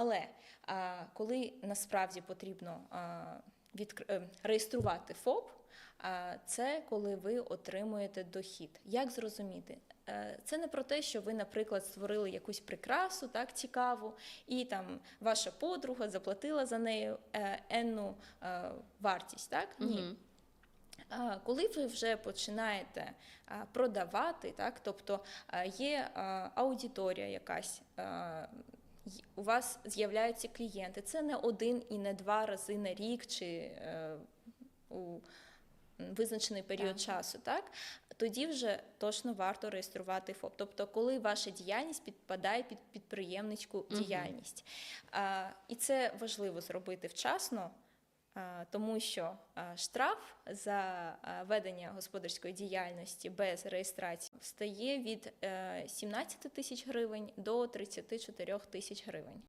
Але коли насправді потрібно е, реєструвати ФОП, це коли ви отримуєте дохід. Як зрозуміти? Е, Це не про те, що ви, наприклад, створили якусь прикрасу, так цікаву, і там ваша подруга заплатила за нею е, енну вартість. Так ні. А, Коли ви вже починаєте продавати, так, тобто є аудиторія якась, у вас з'являються клієнти, це не один і не два рази на рік чи е, у визначений період Так. часу, так, тоді вже точно варто реєструвати ФОП. Тобто, коли ваша діяльність підпадає під підприємницьку угу. діяльність. А, І це важливо зробити вчасно. А, Тому що штраф за ведення господарської діяльності без реєстрації стає від е, 17 тисяч гривень до 34 тисяч гривень.